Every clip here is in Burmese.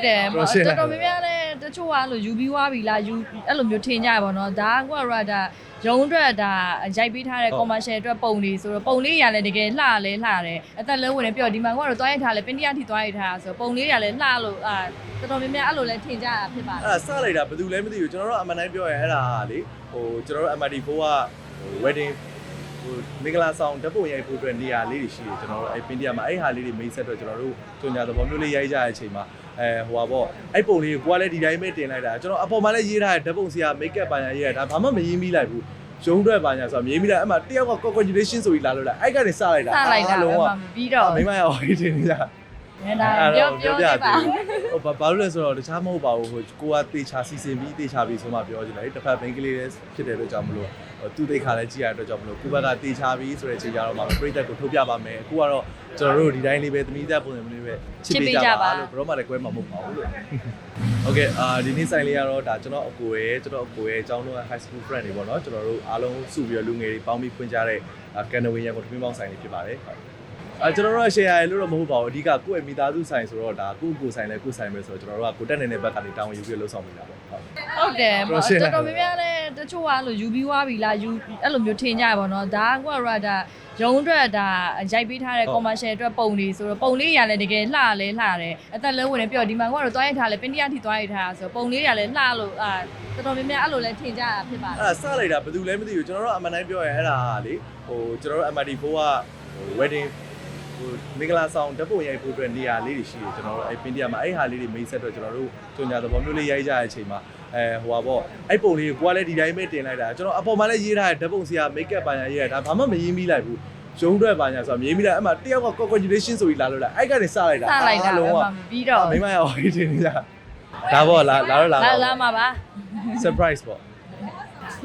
ဟုတ်တယ်တော်ရှင်းတော်လိုက်တော်များများလည်းတချို့ကအဲ့လိုယူပြီးွားပြီလားယူအဲ့လိုမျိုးထင်ကြရပါတော့ဒါကကိုကဒါရုံးအတွက်ဒါရိုက်ပေးထားတဲ့ commercial အတွက်ပုံလေးဆိုတော့ပုံလေးရလည်းတကယ်လှလဲလှတယ်အသက်လည်းဝင်တယ်ပြောဒီမှာကတော့တွားရိုက်ထားလဲပင်တရထိတွားရိုက်ထားတာဆိုတော့ပုံလေးရလည်းလှလို့အာတော်တော်များများအဲ့လိုလည်းထင်ကြရဖြစ်ပါတယ်အဲ့ဒါစလိုက်တာဘယ်သူလဲမသိဘူးကျွန်တော်တို့အမှန်တိုင်းပြောရင်အဲ့ဒါကလေဟိုကျွန်တော်တို့ MRT4 ကဟို wedding ဟိုမင်္ဂလာဆောင်ဓာတ်ပုံရိုက်ဖို့အတွက်နေရာလေးတွေရှိတယ်ကျွန်တော်တို့အဲ့ပင်တရမှာအဲ့ဟာလေးတွေမိတ်ဆက်တော့ကျွန်တော်တို့ကြုံညာသဘောမျိုးလေးရိုက်ကြတဲ့အချိန်မှာအဲဟိုပါပေါ့အဲ့ပုံလေးကိုကိုကလည်းဒီတိုင်းပဲတင်လိုက်တာကျွန်တော်အပေါ်မှာလည်းရေးထားတဲ့ဓာတ်ပုံဆရာ make up ပါညာရေးရတာဘာမှမရင်းမိလိုက်ဘူးရုံးအတွက်ပါညာဆိုတော့မြင်မိလိုက်အဲ့မှာတယောက်က congratulation ဆိုပြီးလာလို့လားအဲ့ကနေစလိုက်တာစလိုက်တာအားလုံးကပဲပြီးတော့မိမရောဟိတင်နေကြငါဒါပြောပြောပြပါဟိုဘာဘာလို့လဲဆိုတော့တခြားမဟုတ်ပါဘူးဟိုကိုကတေချာစီစဉ်ပြီးတေချာပြီးဆိုမှပြောချင်တယ်တစ်ဖက်ဘင်္ဂလေးလည်းဖြစ်တဲ့အတွက်ကြောင့်မလို့ဟို သူ့တိတ်ခါလည်းကြည့်ရတဲ့အတွက်ကြောင့်မလို့ကိုဘက်ကတေချာပြီးဆိုတဲ့အချိန်ကြတော့မှပြိသက်ကိုထုတ်ပြပါမယ်အခုကတော့ကျွန်တော်တို့ဒီတိုင်းလေးပဲသမီးသက်ပုံစံမျိုးလေးပဲချစ်ပေးကြပါလို့ဘရောမှလည်းကွဲမှာမဟုတ်ပါဘူးလို့โอเคအာဒီနေ့ဆိုင်လေးကတော့ဒါကျွန်တော်အကိုရဲ့ကျွန်တော်အကိုရဲ့အကြောင်းလုံး high school friend တွေပေါ့နော်ကျွန်တော်တို့အားလုံးစုပြီးတော့လူငယ်တွေပေါင်းပြီးဖွင့်ကြတဲ့ကန်နဝေရန်ကုန်ထမင်းပေါင်းဆိုင်လေးဖြစ်ပါတယ် အဲကျွန်တော်တို့ share ရလို့တော့မဟုတ်ပါဘူးအဓိကကိုယ့်ရဲ့မိသားစုဆိုင်ဆိုတော့ဒါကိုယ့်ကိုယ်ဆိုင်လဲကိုယ့်ဆိုင်ပဲဆိုတော့ကျွန်တော်တို့ကကိုတက်နေတဲ့ဘက်ကနေတောင်းဝင်ယူပြီးလှုပ်ဆောင်နေတာပေါ့ဟုတ် ဟုတ်တယ်တော်တော်ရှင်းလိုက်တော်များများလည်းတချို့ကအဲ့လိုယူပြီးွားပြီလားယူအဲ့လိုမျိုးထင်ကြရပါတော့ဒါကကိုကဒါရုံးအတွက်ဒါရိုက်ပေးထားတဲ့ commercial အတွက်ပုံလေးဆိုတော့ပုံလေးရလည်းတကယ်လှလဲလှတယ်အသက်လည်းဝင်တယ်ပြောဒီမှာကတော့တွားရိုက်ထားလဲပင်တရထိတွားရိုက်ထားတာဆိုတော့ပုံလေးရလည်းလှလို့အာတော်တော်များများအဲ့လိုလည်းထင်ကြရဖြစ်ပါတယ် အဲ့ဒါစလိုက်တာဘယ်သူလဲမသိဘူးကျွန်တော်တို့အမှန်တိုင်းပြောရင်အဲ့ဒါကလေဟိုကျွန်တော်တို့ MRT4 ကဟို wedding ဟို မင်္ဂလာဆောင်ဓာတ်ပုံရိုက်ဖို့အတွက်နေရာလေးတွေရှိတယ်ကျွန်တော်တို့အဲ့ပင်တရမှာအဲ့ဟာလေးတွေမိတ်ဆက်တော့ကျွန်တော်တို့ကြုံညာသဘောမျိုးလေးရိုက်ကြတဲ့အချိန်မှာအဲဟိုပါပေါ့အဲ့ပုံလေးကိုကိုကလည်းဒီတိုင်းပဲတင်လိုက်တာကျွန်တော်အပေါ်မှာလည်းရေးထားတဲ့ဓာတ်ပုံဆရာ make up ပါညာရေးရတာဘာမှမရင်းမိလိုက်ဘူးရုံးအတွက်ပါညာဆိုတော့မြင်မိလိုက်အဲ့မှာတယောက်က congratulation ဆိုပြီးလာလို့လားအဲ့ကနေစလိုက်တာစလိုက်တာအားပဲလုံးကမှပြီးတော့မိမရောဟိတင်နေကြဒါပေါ့လာလာတော့လာလာတော့လာမှာပါ surprise ပေါ့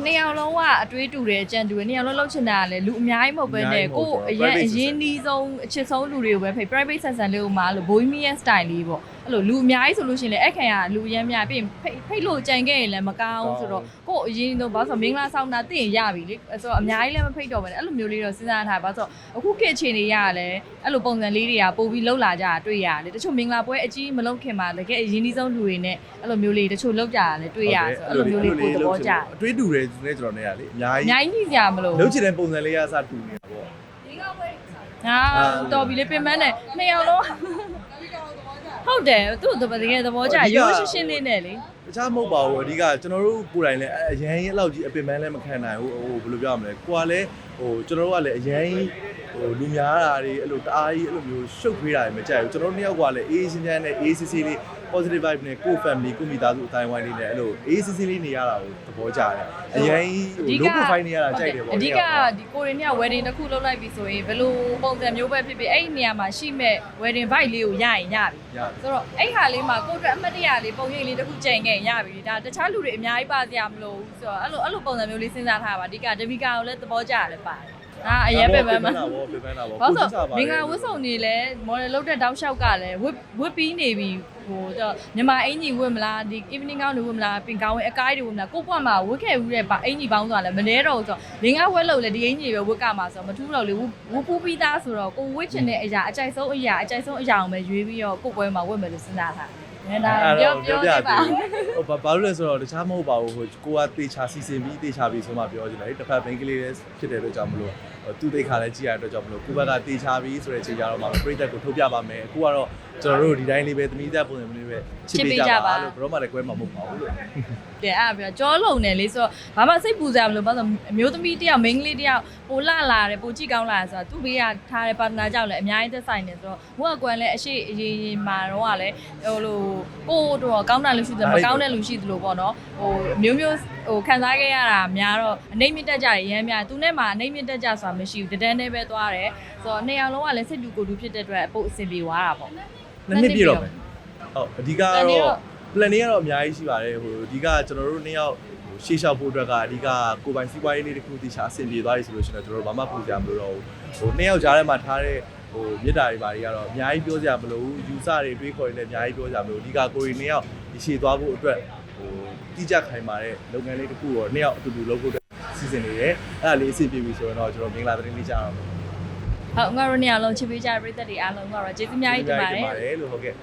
နှစ်ယောက်လုံးကအတွေးတူတယ်ကြံတူတယ်နှစ်ယောက်လုံးလှုပ်ချင်တာကလည်းလူအများကြီးမဟုတ်ပဲနဲ့ကိုယ်အရင်အရင်နီးဆုံးအချစ်ဆုံးလူတွေကိုပဲဖိတ် private session လေးကိုမှလို့ bohemian style လေးပေါ့ အဲ့လိုလူအများကြီးဆိုလို့ရှိရင်လည်းအခန့်ကလူအရမ်းများပြီးရင်ဖိတ်ဖိတ်လို့ကြံခဲ့ရင်လည်းမကောင်းဘူးဆိုတော့ကိုယ်အရင်တော့ဘာလို့ဆိုမင်္ဂလာဆောင်တာသိရင်ရပြီလေဆိုတော့အများကြီးလည်းမဖိတ်တော့ပဲနဲ့အဲ့လိုမျိုးလေးတော့စဉ်းစားထားပါဆိုတော့အခုခေတ်ချိန်တွေရလည်းအဲ့လိုပုံစံလေးတွေကပို့ပြီးလှုပ်လာကြတာတွေ့ရတယ်တချို့မင်္ဂလာပွဲအကြီးမလုပ်ခင်မှာတကယ်အရင်နီးဆုံးလူတွေနဲ့အဲ့လိုမျိုးလေးတချို့လှုပ်ကြတာလည်းတွေ့ရဆိုအဲ့လိုမျိုးလေးကိုသဘောကျတယ်အတွေးတူတယ်သူနဲ့ကျွန်တော်နဲ့ကလေအများအကြီးများကြီးညစရာမလို့လုံးချင်တဲ့ပုံစံလေးရစတူနေတာပေါ့ဟာတော်ပြီလေပြင်မန်းနဲ့နှစ်ယောက်လုံး ဟုတ်တယ်သူ့တကယ်သဘောကျရိုးရှင်းရှင်းလေးနဲ့လေတခြားမဟုတ်ပါဘူးအဓိကကျွန်တော်တို့ကိုယ်တိုင်လည်းအရန်ရဲ့လောက်ကြီးအပင်ပန်းလည်းမခံနိုင်ဘူးဟိုဘယ်လိုပြောရမလဲကိုကလည်းဟိုကျွန်တော်တို့ကလည်းအရန်ဟိုလူများတာတွေအဲ့လိုတအားကြီးအဲ့လိုမျိုးရှုပ်ခွေးတာတွေမကြိုက်ဘူးကျွန်တော်တို့နှစ်ယောက်ကလည်းအေးစင်းစင်းနဲ့အေးစစ်စစ်လေး positive vibe နဲ့ကိုယ့် family ကိုယ့်မိသားစုအတိုင်းဝိုင်းလေးနဲ့အဲ့လိုအေးစစ်စစ်လေးနေရတာကိုသဘောကျတယ်အရန်ဟို low profile နေရတာကြိုက်တယ်ပေါ့အဓိကဒီကိုရင်းက wedding တစ်ခုလုပ်လိုက်ပြီဆိုရင်ဘယ်လိုပုံစံမျိုးပဲဖြစ်ဖြစ်အဲ့ဒီနေရာမှာရှိမဲ့ wedding vibe လေးကိုရရင်ရပြီရဆိုတော့အဲ့ဟာလေးမှာကိုယ့်အတွက်အမှတ်တရလေးပုံရိပ်လေးတစ်ခုချိန်ခဲ့ရင်ရပြီဒါတခြားလူတွေအများကြီးပါစရာမလိုဘူးဆိုတော့အဲ့လိုအဲ့လိုပုံစံမျိုးလေးစဉ်းစားထားပါအဓိကဒဗီကာကိုလည်းသဘောကျရတယ်ပါတယ် ဒါအရင်ပဲပဲမှာတာပေါ့ပြပန်းတာပေါ့ဘာလို့ဆိုမင်္ဂလာဝတ်စုံနေလဲမော်ဒယ်လုပ်တဲ့တောက်လျှောက်ကလည်းဝတ်ဝတ်ပြီးနေပြီဟိုတော့မြန်မာအင်ကြီးဝတ်မလားဒီ evening gown တွေဝတ်မလားပင်ကောင်းဝင်အကိုင်းတွေဝတ်မလားကိုယ့်ဘွားမှာဝတ်ခဲ့ဦးတဲ့ပါအင်ကြီးပေါင်းဆိုတာလည်းမလဲတော့ဘူးဆိုတော့လင်ကဝတ်လို့လေဒီအင်ကြီးပဲဝတ်ကမှာဆိုတော့မထူးတော့လေဝတ်ပူးပြီးသားဆိုတော့ကိုဝတ်ချင်တဲ့အရာအကြိုက်ဆုံးအရာအကြိုက်ဆုံးအရာအောင်ပဲရွေးပြီးတော့ကိုယ့်ပွဲမှာဝတ်မယ်လို့စဉ်းစားထားတယ်ဒါပြောပြောပြပါဟိုဘာဘာလို့လဲဆိုတော့တခြားမဟုတ်ပါဘူးဟိုကိုကတေချာစီစဉ်ပြီးတေချာပြီးဆိုမှပြောချင်တယ်တစ်ဖက်ဘင်္ဂလေးလည်းဖြစ်တဲ့အတွက်ကြောင့်မလို့ သူ့တိတ်ခါလည်းကြည့်ရတဲ့အတွက်ကြောင့်မလို့ကိုဘက်ကတေချာပြီးဆိုတဲ့အချိန်ကြတော့မှပြိသက်ကိုထုတ်ပြပါမယ်အခုကတော့ကျွန်တော်တို့ဒီတိုင်းလေးပဲသမီးသက်ပုံစံမျိုးလေးပဲချစ်ပေးကြပါလို့ဘရောမှလည်းကွဲမှာမဟုတ်ပါဘူးလို့တယ်အဲ့ဒါပြောကြောလုံနေလေဆိုတော့ဘာမှစိတ်ပူစရာမလိုဘာလို့အမျိုးသမီးတယောက်မိန်းကလေးတယောက်ပိုလာလာတယ်ပိုကြည့်ကောင်းလာတယ်ဆိုတော့သူ့ဘေးကထားတဲ့ပါတနာကြောင့်လည်းအများကြီးသက်ဆိုင်နေဆိုတော့ဘုကကွယ်လည်းအရှိအရင်ရင်မှာတော့ကလည်းဟိုလိုကိုတော့ကောင်းတဲ့လူရှိတယ်မကောင်းတဲ့လူရှိတယ်လို့ပေါ့နော်ဟိုမျိုးမျိုး ဟိုခံစားခဲ့ရတာများတော့အနေမြင့်တက်ကြရရမ်းများသူနဲ့မှအနေမြင့်တက်ကြဆိုတာမရှိဘူးတဒန်းနဲ့ပဲသွားတယ်ဆိုတော့နှစ်ယောက်လုံးကလည်းစိတ်တူကိုယ်တူဖြစ်တဲ့အတွက်အပုတ်အဆင်ပြေသွားတာပေါ့နှစ်နှစ်ပြည့်တော့မယ်ဟုတ်အဓိကကတော့ plan တွေကတော့အများကြီးရှိပါတယ်ဟိုအဓိကကျွန်တော်တို့နှစ်ယောက်ဟိုရှေ့လျှောက်ဖို့အတွက်ကအဓိကကိုယ်ပိုင်စီးပွားရေးလေးတစ်ခုတခြားအဆင်ပြေသွားပြီဆိုလို့ရှိရင်တော့ကျွန်တော်တို့ဘာမှပူကြမလို့တော့ဘူးဟိုနှစ်ယောက်ကြားထဲမှာထားတဲ့ဟိုမြစ်တာတွေဘာတွေကတော့အများကြီးပြောကြမလို့ဘူးယူဆတွေတွေးခေါ်တွေလည်းအများကြီးပြောကြမလို့အဓိကကိုယ်တွေနှစ်ယောက်ဒီရှေ့သွားဖို့အတွက် ဟိုတိကျခိုင်မာတဲ့လုပ်ငန်းလေးတစ်ခုကိုနှစ်ယောက်အတူတူလုပ်ဖို့အတွက်စီစဉ်နေတယ်အဲ့ဒါလေးအဆင်ပြေပြီဆိုတော့ကျွန်တော်မင်္ဂလာသတင်းလေးကြားအောင်ဟုတ်ငါတို့နှစ်ယောက်လုံးချစ်ပေးကြတဲ့ပရိသတ်တွေအားလုံးကတော့ကျေးဇူးအများကြီးတင်ပါတယ်ပါတယ်လို့ဟုတ်ကဲ့